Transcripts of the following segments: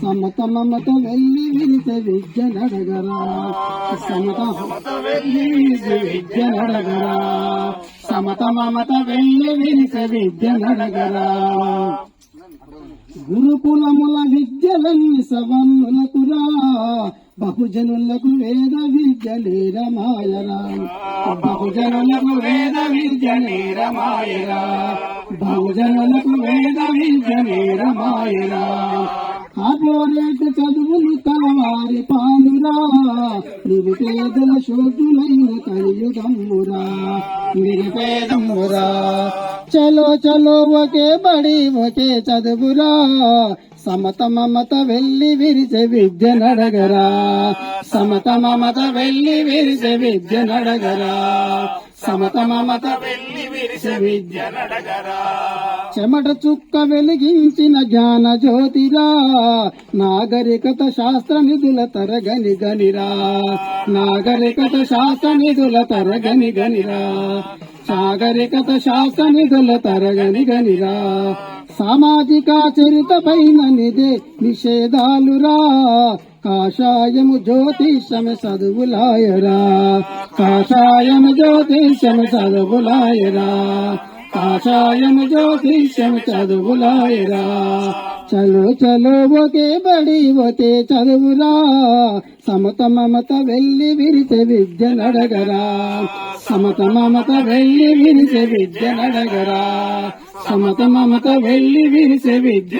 సమత మమత వెళ్ళి విరిసే విద్య నడగరా. సమత మమత వెళ్ళి విద్య నడగరా. సమత మమత వెళ్ళి విరిసే విద్య నడగరా. గురుకులముల విద్యలన్ని సవన్నులకురా బహుజనులకు వేద విద్య విద్యలేరమాయరా బహుజనులకు వేద విద్యలేరమాయరా బహుజనులకు విద్యలేరమాయరా కార్పొరేట్ చదువులు తలవారి పానురా నిరుపేదల శోధులైన కలియుగమ్మురా నిరుపేదమ్మురా చలో చలో ఒకే బడి ఒకే చదువురా. సమత మమత వెళ్ళి విరిసే విద్య నడగరా. సమత మమత వెళ్ళి విరిసే విద్య నడగరా. సమత మమత వెళ్ళి విరిసే విద్య నడగరా. చెమట చుక్క వెలిగించిన జ్ఞాన జ్యోతిరా నాగరికత శాస్త్ర నిధుల తరగని గనిరా నాగరికత శాస్త్ర నిధుల తరగని గనిరా నాగరికత శాస్త్ర నిధుల తరగని గనిరా సామాజిక చరిత పైన నిదే నిషేధాలురా కాషాయము జ్యోతిషము చదువులాయరా కాషాయము జ్యోతిషము చదువులాయరా. కాషాయము జ్యోతిష్యము చదువులాయరా చలో చలో ఒకే బడి ఒకే చదువురా. సమత మమత వెళ్ళి విరిచే విద్య నడగరా. సమత మమత వెళ్ళి విరిచే విద్య నడగరా. సమత మమత వెళ్ళి విరిచే విద్య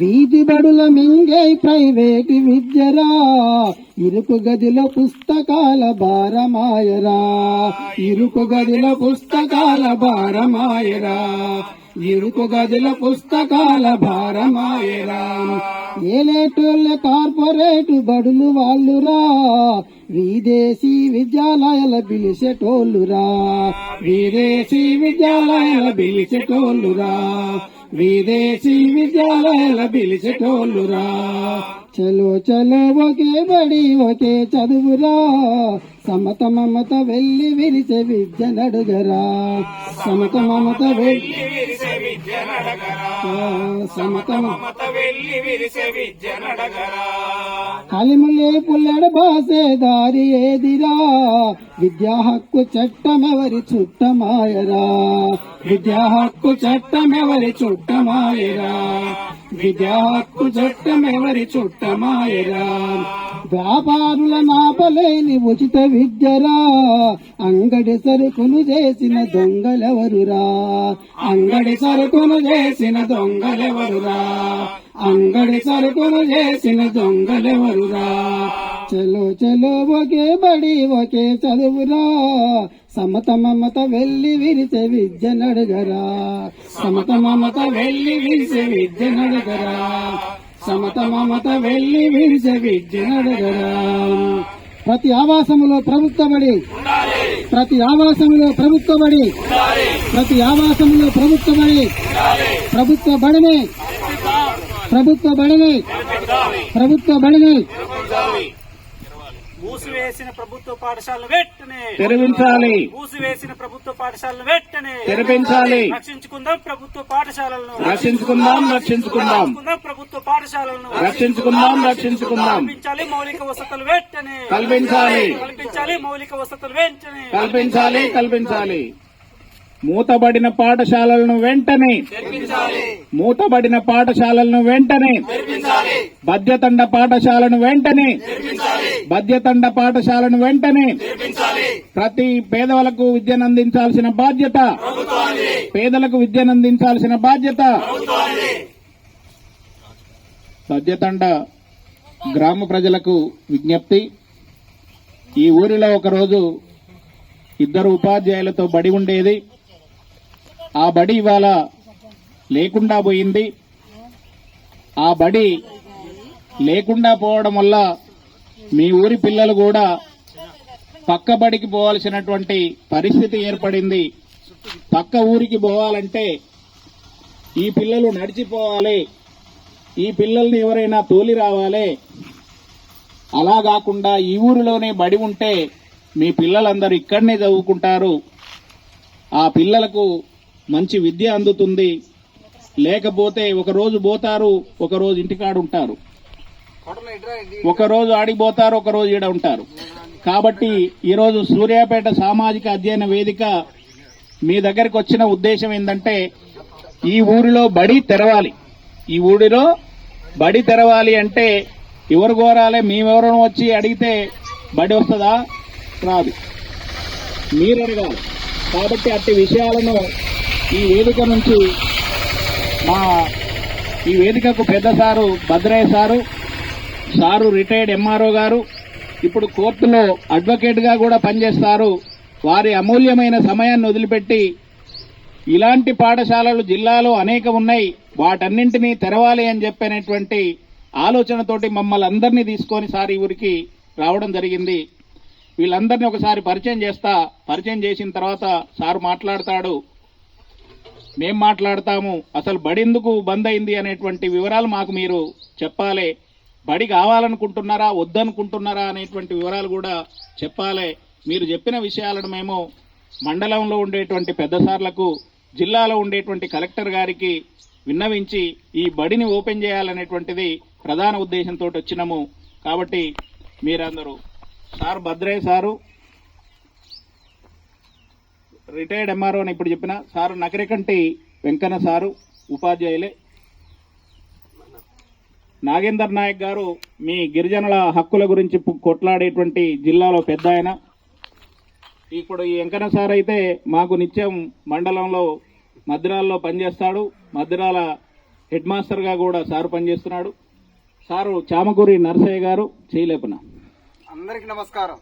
వీధి బడుల మింగే ప్రైవేటు విద్యరా. ఇరుకు గదిలో పుస్తకాల భారమాయరా. ఇరుకు గదిలో పుస్తకాల భారమాయరా. ఇరుకు గదిల పుస్తకాల భారమాయరా. ఏలేటోళ్ళ కార్పొరేట్ బడులు వాళ్ళురా. విదేశీ విద్యాలయాల పిలిచేటోళ్ళురా. విదేశీ విద్యాలయాల పిలిచేటోళ్ళురా. విదేశీ విద్యాలయాల పిలిచేటోళ్ళురా. చలో చలో ఒకే బడి ఒకే చదువురా. సమత మమత వెళ్ళి విరిసే విద్య నడుగరా. సమత మమత వెళ్ళి విరిసే విద్య నడగరా సమత మమ- మమత వెళ్ళి విరిసే విద్య నడగరా. కలిములే పుల్లెడ బాసే దారి ఏదిరా. విద్యా హక్కు చట్టమెవరి చుట్టమాయరా. విద్యా హక్కు చట్టమెవరి చుట్టమాయరా. విద్యా హక్కు చట్టమెవరి చుట్టమాయరా. వ్యాపారుల నాపలేని ఉచిత విద్యరా అంగడి సరుకులు చేసిన దొంగలెవరురా? అంగడి సరుకులు చేసిన దొంగలెవరురా? అంగడి సరుకులు చేసిన దొంగలెవరురా? చలో చలో ఒకే బడి ఒకే చదువురా. సమత మమత వెళ్ళి విరిచే విద్య నడగరా. సమత మమత వెళ్ళి విరిసే విద్య నడగరా. సమత మమత వెళ్ళి విరిచే విద్య నడగరా. ప్రతి ఆవాసములో ప్రభుత్వ బడి ప్రతి ఆవాసములో ప్రభుత్వ బడి ప్రతి ఆవాసములో ప్రభుత్వ బడి ప్రభుత్వ బడిని ప్రభుత్వ బడిని ప్రభుత్వ బడిని మూసివేసిన ప్రభుత్వ పాఠశాలను వెంటనే తెరవించాలి. మూసివేసిన ప్రభుత్వ పాఠశాలను వెంటనే తెరపించాలి రక్షించుకుందాం ప్రభుత్వ పాఠశాలలను రక్షించుకుందాం రక్షించుకుందాం. ప్రభుత్వ పాఠశాలలను రక్షించుకుందాం రక్షించుకుందాం. కల్పించాలి మౌలిక వసతులు వెంటనే. కల్పించాలి. కల్పించాలి మౌలిక వసతులు వెంటనే. కల్పించాలి కల్పించాలి. మూతబడిన పాఠశాలలను వెంటనే మూతబడిన పాఠశాలలను వెంటనే బద్యతండ పాఠశాలను వెంటనే బద్యతండ పాఠశాలను వెంటనే ప్రతి పేదలకు విద్యను అందించాల్సిన బాధ్యత పేదలకు విద్యను అందించాల్సిన బాధ్యత బద్యతండ గ్రామ ప్రజలకు విజ్ఞప్తి. ఈ ఊరిలో ఒకరోజు ఇద్దరు ఉపాధ్యాయులతో బడి ఉండేది. ఆ బడి ఇవాళ లేకుండా పోయింది. ఆ బడి లేకుండా పోవడం వల్ల మీ ఊరి పిల్లలు కూడా పక్క బడికి పోవాల్సినటువంటి పరిస్థితి ఏర్పడింది. పక్క ఊరికి పోవాలంటే ఈ పిల్లలు నడిచిపోవాలి. ఈ పిల్లల్ని ఎవరైనా తోలి రావాలి. అలా కాకుండా ఈ ఊరిలోనే బడి ఉంటే మీ పిల్లలందరూ ఇక్కడనే చదువుకుంటారు. ఆ పిల్లలకు మంచి విద్య అందుతుంది. లేకపోతే ఒకరోజు పోతారు ఒకరోజు ఇంటికాడు ఇంటికాడ ఉంటారు. ఒకరోజు ఆడిపోతారు ఒకరోజు ఈడ ఉంటారు. కాబట్టి ఈరోజు సూర్యాపేట సామాజిక అధ్యయన వేదిక మీ దగ్గరికి వచ్చిన ఉద్దేశం ఏంటంటే ఈ ఊరిలో బడి తెరవాలి. ఈ ఊరిలో బడి తెరవాలి అంటే ఎవరు కోరాలి? మేమెవరో వచ్చి అడిగితే బడి వస్తుందా? రాదు. మీరు అడగాలి. కాబట్టి అట్టి విషయాలను ఈ వేదిక నుంచి మా ఈ వేదికకు పెద్ద sir Bhadraiah sir sir retired MRO గారు ఇప్పుడు కోర్టులో అడ్వకేట్గా కూడా పనిచేస్తారు. వారి అమూల్యమైన సమయాన్ని వదిలిపెట్టి ఇలాంటి పాఠశాలలు జిల్లాలో అనేక ఉన్నాయి. వాటన్నింటినీ తెరవాలి అని చెప్పినటువంటి ఆలోచనతోటి మమ్మల్ని అందరినీ తీసుకొని సార్ ఈ ఊరికి రావడం జరిగింది. వీళ్ళందరినీ ఒకసారి పరిచయం చేస్తా పరిచయం చేసిన తర్వాత సారు మాట్లాడతాడు. మేం మాట్లాడతాము. అసలు బడి ఎందుకు బంద్ అయింది అనేటువంటి వివరాలు మాకు మీరు చెప్పాలి. బడి కావాలనుకుంటున్నారా వద్దనుకుంటున్నారా అనేటువంటి వివరాలు కూడా చెప్పాలి. మీరు చెప్పిన విషయాలను మేము మండలంలో ఉండేటువంటి పెద్ద సార్లకు జిల్లాలో ఉండేటువంటి కలెక్టర్ గారికి విన్నవించి ఈ బడిని ఓపెన్ చేయాలనేటువంటిది ప్రధాన ఉద్దేశంతో వచ్చినాము. కాబట్టి మీరందరూ sir Bhadraiah sir retired MRO అని ఇప్పుడు చెప్పిన సారు నకరికంటి వెంకన్న సారు ఉపాధ్యాయులే. నాగేందర్ నాయక్ గారు మీ గిరిజనుల హక్కుల గురించి కొట్లాడేటువంటి జిల్లాలో పెద్ద ఆయన. ఇప్పుడు ఈ వెంకన్న సార్ అయితే మాకు నిత్యం మండలంలో మద్రాల్లో పనిచేస్తాడు. మద్రాల హెడ్ మాస్టర్గా కూడా సారు పనిచేస్తున్నాడు. సారు చామకూరి నరసయ్య గారు చేయలేపన. అందరికీ నమస్కారం.